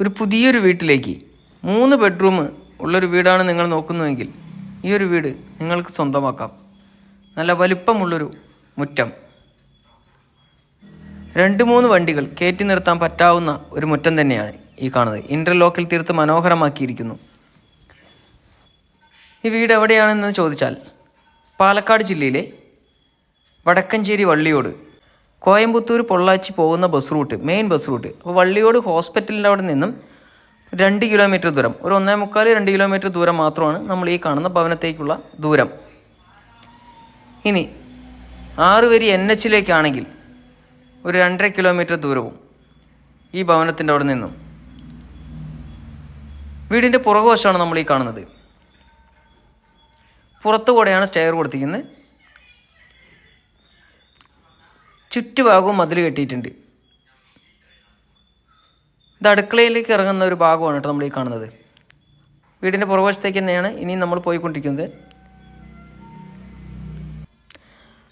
ഒരു പുതിയൊരു വീട്ടിലേക്ക്. മൂന്ന് ബെഡ്റൂം ഉള്ളൊരു വീടാണ് നിങ്ങൾ നോക്കുന്നതെങ്കിൽ ഈ ഒരു വീട് നിങ്ങൾക്ക് സ്വന്തമാക്കാം. നല്ല വലിപ്പമുള്ളൊരു മുറ്റം. രണ്ട് മൂന്ന് വണ്ടികൾ കയറ്റി നിർത്താൻ പറ്റാവുന്ന ഒരു മുറ്റം തന്നെയാണ് ഈ കാണുന്നത്. ഇന്റർലോക്കിൽ തീർത്ത് മനോഹരമാക്കിയിരിക്കുന്നു. ഈ വീട് എവിടെയാണെന്ന് ചോദിച്ചാൽ പാലക്കാട് ജില്ലയിലെ വടക്കഞ്ചേരി വള്ളിയോട് കോയമ്പത്തൂർ പൊള്ളാച്ചി പോകുന്ന bus route main bus route അപ്പോൾ വള്ളിയോട് ഹോസ്പിറ്റലിന്റെ അവിടെ നിന്നും രണ്ട് കിലോമീറ്റർ ദൂരം ഒരു ഒന്നേ മുക്കാൽ രണ്ട് കിലോമീറ്റർ ദൂരം മാത്രമാണ് നമ്മൾ ഈ കാണുന്ന ഭവനത്തേക്കുള്ള ദൂരം. ഇനി ആറ് വരി എൻ എച്ചിലേക്കാണെങ്കിൽ ഒരു രണ്ടര കിലോമീറ്റർ ദൂരവും ഈ ഭവനത്തിന്റെ അവിടെ നിന്നും. വീടിന്റെ പുറകുവശമാണ് നമ്മൾ ഈ കാണുന്നത്. പുറത്തുകൂടെയാണ് സ്റ്റെയർ കൊടുത്തിരിക്കുന്നത്. ചുറ്റുഭാഗവും മതിൽ കെട്ടിയിട്ടുണ്ട്. ഇത് അടുക്കളയിലേക്ക് ഇറങ്ങുന്ന ഒരു ഭാഗമാണ് കേട്ടോ നമ്മൾ ഈ കാണുന്നത്. വീടിന്റെ പുറകുവശത്തേക്ക് തന്നെയാണ് ഇനി നമ്മൾ പോയിക്കൊണ്ടിരിക്കുന്നത്.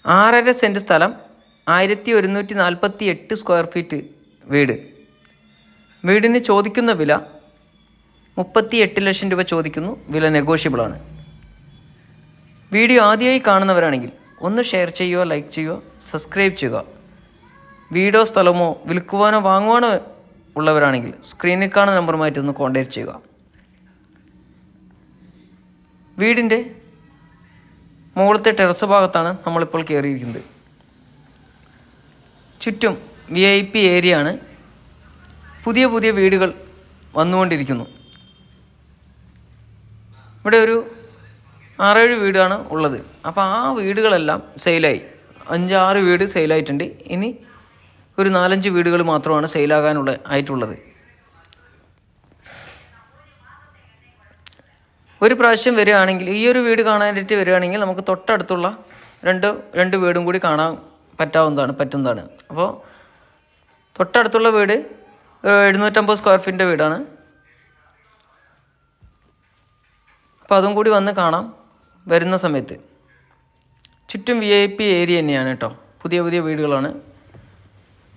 ആറര സെന്റ് സ്ഥലം ആയിരത്തി ഒരുന്നൂറ്റി നാൽപ്പത്തി എട്ട് സ്ക്വയർ ഫീറ്റ് വീട്. വീടിന് ചോദിക്കുന്ന വില മുപ്പത്തി എട്ട് ലക്ഷം രൂപ ചോദിക്കുന്നു. വില നെഗോഷ്യബിളാണ്. വീഡിയോ ആദ്യമായി കാണുന്നവരാണെങ്കിൽ ഒന്ന് ഷെയർ ചെയ്യുക ലൈക്ക് ചെയ്യുക സബ്സ്ക്രൈബ് ചെയ്യുക. വീടോ സ്ഥലമോ വിൽക്കുവാനോ വാങ്ങുവാനോ ഉള്ളവരാണെങ്കിൽ സ്ക്രീനിൽ കാണുന്ന നമ്പറുമായിട്ട് ഒന്ന് കോൺടാക്റ്റ് ചെയ്യുക. വീടിന്റെ മുകളിലത്തെ ടെറസ് ഭാഗത്താണ് നമ്മളിപ്പോൾ കയറിയിരിക്കുന്നത് ചുറ്റും വി ഐ പി ഏരിയ ആണ്. പുതിയ പുതിയ വീടുകൾ വന്നുകൊണ്ടിരിക്കുന്നു. ഇവിടെ ഒരു ആറേഴ് വീടാണ് ഉള്ളത്. അപ്പോൾ ആ വീടുകളെല്ലാം സെയിലായി അഞ്ചാറ് വീട് സെയിലായിട്ടുണ്ട്. ഇനി ഒരു നാലഞ്ച് വീടുകൾ മാത്രമാണ് സെയിലാകാനുള്ള ആയിട്ടുള്ളത്. ഒരു പ്രാവശ്യം വരികയാണെങ്കിൽ ഈ ഒരു വീട് കാണാനായിട്ട് വരികയാണെങ്കിൽ നമുക്ക് തൊട്ടടുത്തുള്ള രണ്ട് രണ്ട് വീടും കൂടി കാണാൻ പറ്റാവുന്നതാണ് പറ്റുന്നതാണ്. അപ്പോൾ തൊട്ടടുത്തുള്ള വീട് എഴുന്നൂറ്റമ്പത് സ്ക്വയർ ഫീറ്റിന്റെ വീടാണ്. അപ്പോൾ അതും കൂടി വന്ന് കാണാം വരുന്ന സമയത്ത്. ചുറ്റും വി ഐ പി ഏരിയ തന്നെയാണ് കേട്ടോ പുതിയ പുതിയ വീടുകളാണ്.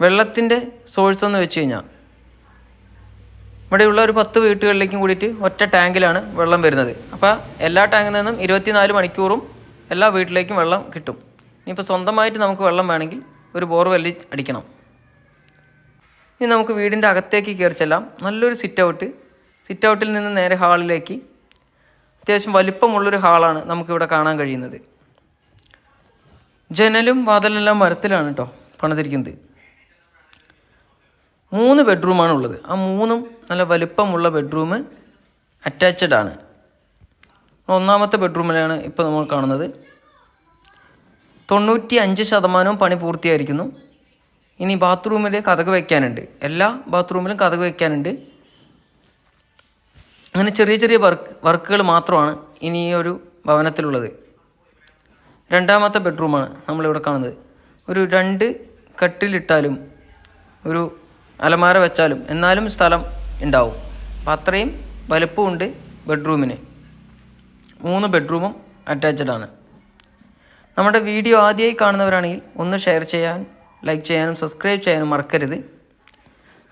വെള്ളത്തിന്റെ സോഴ്സ് എന്ന് വെച്ച് കഴിഞ്ഞാൽ ഇവിടെയുള്ള ഒരു പത്ത് വീട്ടുകളിലേക്കും കൂടിയിട്ട് ഒറ്റ ടാങ്കിലാണ് വെള്ളം വരുന്നത്. അപ്പോൾ എല്ലാ ടാങ്കിൽ നിന്നും ഇരുപത്തിനാല് മണിക്കൂറും എല്ലാ വീട്ടിലേക്കും വെള്ളം കിട്ടും. ഇനിയിപ്പോൾ സ്വന്തമായിട്ട് നമുക്ക് വെള്ളം വേണമെങ്കിൽ ഒരു ബോർവെല്ല് അടിക്കണം. ഇനി നമുക്ക് വീടിന്റെ അകത്തേക്ക് കയറി ചെല്ലാം. നല്ലൊരു സിറ്റ് ഔട്ട് സിറ്റ് ഔട്ടിൽ നിന്ന് നേരെ ഹാളിലേക്ക് അത്യാവശ്യം വലിപ്പമുള്ളൊരു ഹാളാണ് നമുക്കിവിടെ കാണാൻ കഴിയുന്നത്. ജനലും വാതിലെല്ലാം മരത്തിലാണ് കേട്ടോ പണിതിരിക്കുന്നത്. മൂന്ന് ബെഡ്റൂമാണ് ഉള്ളത് ആ മൂന്നും നല്ല വലിപ്പമുള്ള ബെഡ്റൂം അറ്റാച്ചഡ് ആണ്. ഒന്നാമത്തെ ബെഡ്റൂമിലാണ് ഇപ്പോൾ നമ്മൾ കാണുന്നത്. തൊണ്ണൂറ്റി അഞ്ച് ശതമാനവും പണി പൂർത്തിയായിരിക്കുന്നു. ഇനി ബാത്റൂമിൽ കഥക് വയ്ക്കാനുണ്ട് എല്ലാ ബാത്റൂമിലും കഥക് വയ്ക്കാനുണ്ട് അങ്ങനെ ചെറിയ ചെറിയ വർക്ക് വർക്കുകൾ മാത്രമാണ് ഇനി ഈ ഒരു ഭവനത്തിലുള്ളത്. രണ്ടാമത്തെ ബെഡ്റൂമാണ് നമ്മളിവിടെ കാണുന്നത്. ഒരു രണ്ട് കട്ടിലിട്ടാലും ഒരു അലമാര വെച്ചാലും എന്നാലും സ്ഥലം ഉണ്ടാവും. അപ്പം അത്രയും വലുപ്പമുണ്ട് ബെഡ്റൂമിന്. മൂന്ന് ബെഡ്റൂമും അറ്റാച്ച്ഡ് ആണ്. നമ്മുടെ വീഡിയോ ആദ്യമായി കാണുന്നവരാണെങ്കിൽ ഒന്ന് ഷെയർ ചെയ്യാൻ ലൈക്ക് ചെയ്യാനും സബ്സ്ക്രൈബ് ചെയ്യാനും മറക്കരുത്.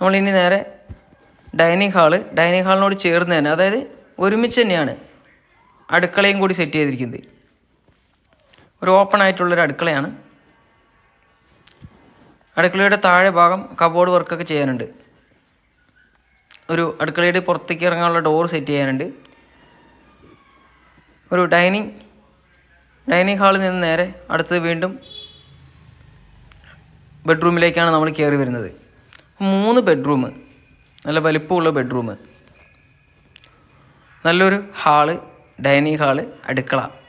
നമ്മൾ ഇനി നേരെ ഡൈനിങ് ഹാൾ ഡൈനിങ് ഹാളിനോട് ചേർന്ന് തന്നെ അതായത് ഒരുമിച്ച് തന്നെയാണ് അടുക്കളയും കൂടി സെറ്റ് ചെയ്തിരിക്കുന്നത്. ഒരു ഓപ്പൺ ആയിട്ടുള്ളൊരു അടുക്കളയാണ്. അടുക്കളയുടെ താഴെ ഭാഗം കബോർഡ് വർക്കൊക്കെ ചെയ്യാനുണ്ട്. ഒരു അടുക്കളയുടെ പുറത്തേക്ക് ഇറങ്ങാനുള്ള ഡോർ സെറ്റ് ചെയ്യാനുണ്ട്. ഒരു ഡൈനിങ് ഡൈനിങ് ഹാളിൽ നിന്ന് നേരെ അടുത്തത് വീണ്ടും ബെഡ്റൂമിലേക്കാണ് നമ്മൾ കയറി വരുന്നത്. മൂന്ന് ബെഡ്റൂം നല്ല വലിപ്പമുള്ള ബെഡ്റൂം നല്ലൊരു ഹാൾ ഡൈനിങ് ഹാൾ അടുക്കള.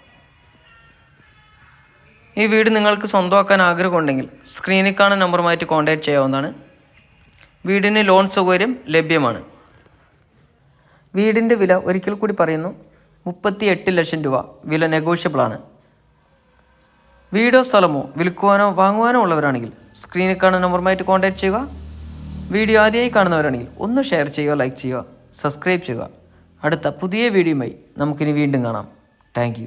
ഈ വീട് നിങ്ങൾക്ക് സ്വന്തമാക്കാൻ ആഗ്രഹമുണ്ടെങ്കിൽ സ്ക്രീനിൽ കാണുന്ന നമ്പറുമായിട്ട് കോൺടാക്ട് ചെയ്യാവുന്നതാണ്. വീടിന് ലോൺ സൗകര്യം ലഭ്യമാണ്. വീടിന്റെ വില ഒരിക്കൽ കൂടി പറയുന്നു മുപ്പത്തി എട്ട് ലക്ഷം രൂപ. വില നെഗോഷ്യബിൾ ആണ്. വീടോ സ്ഥലമോ വിൽക്കുവാനോ വാങ്ങുവാനോ ഉള്ളവരാണെങ്കിൽ സ്ക്രീനിൽ കാണുന്ന നമ്പറുമായിട്ട് കോൺടാക്ട് ചെയ്യുക. വീഡിയോ ആദ്യമായി കാണുന്നവരാണെങ്കിൽ ഒന്ന് ഷെയർ ചെയ്യുക ലൈക്ക് ചെയ്യുക സബ്സ്ക്രൈബ് ചെയ്യുക. അടുത്ത പുതിയ വീഡിയോയുമായി നമുക്കിനി വീണ്ടും കാണാം. താങ്ക്